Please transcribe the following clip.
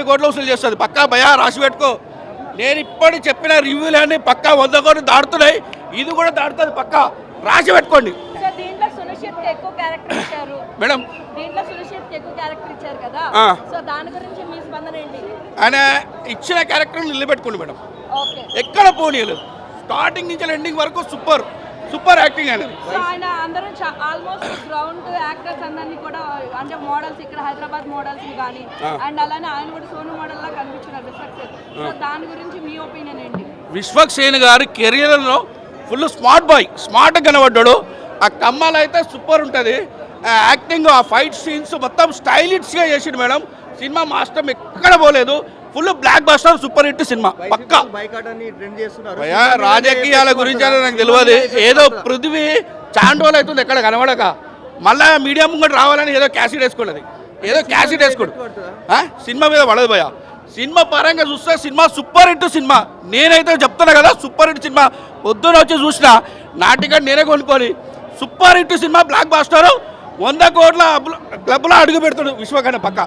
యాభై కోట్లు వసూలు చేస్తుంది. పక్కా భయా రాసి పెట్టుకో. నేను ఇప్పటి చెప్పిన రివ్యూలన్నీ పక్కా వంద కోట్లు దాడుతున్నాయి ఇది కూడా దాడుతుంది పక్కా. రాసి పెట్టుకోండి. మేడం. ఆయన ఇచ్చిన క్యారెక్టర్ నిలబెట్టుకోండి మేడం. ఎక్కడ పోనీయలేదు. స్టార్టింగ్ నుంచి ఎండింగ్ వరకు సూపర్. సూపర్ యాక్టింగ్ అనేది. ఆయన అందరూ ఆల్మోస్ట్ గ్రౌండ్ యాక్టర్స్ అందరినీ కూడా అంటే మోడల్స్ ఇక్కడ హైదరాబాద్ మోడల్స్ కానీ. అండ్ అలానే ఆయన కూడా సోను మోడల్ లా కనిపించినారు విశ్వక్ సో దాని గురించి మీ ఒపీనియన్ ఏంటి? విశ్వక్ సేన్ గారి కెరియర్లో ఫుల్ స్మార్ట్ బాయ్ స్మార్ట్ కనబడ్డాడు. ఆ కమ్మాలు అయితే సూపర్ ఉంటుంది. ఆ యాక్టింగ్ ఆ ఫైట్ సీన్స్ మొత్తం స్టైలిష్గా చేసిండు మేడం. సినిమా మాస్టర్ ఎక్కడ పోలేదు. Full blockbuster super hit cinema. పక్కా. రాజకీయాల గురించి అని నాకు తెలియదు. ఏదో పృథ్వీ చాండోలు అవుతుంది ఎక్కడ కనబడక. మళ్ళా మీడియా ముంగట రావాలని ఏదో క్యాసిడ్ వేసుకున్నది. ఏదో క్యాసిడ్ వేసుకోడు. ఆ? సినిమా మీద పడదు భయ సినిమా పరంగా చూస్తే సినిమా సూపర్ హిట్ సినిమా. నేనైతే చెప్తున్నా కదా సూపర్ హిట్ సినిమా. పొద్దున వచ్చి చూసిన నా టికెట్ నేనే కొనుక్కొని. Super hit cinema blockbuster వంద కోట్ల క్లబ్లో అడుగు పెడుతాడు విశ్వకన్న పక్క.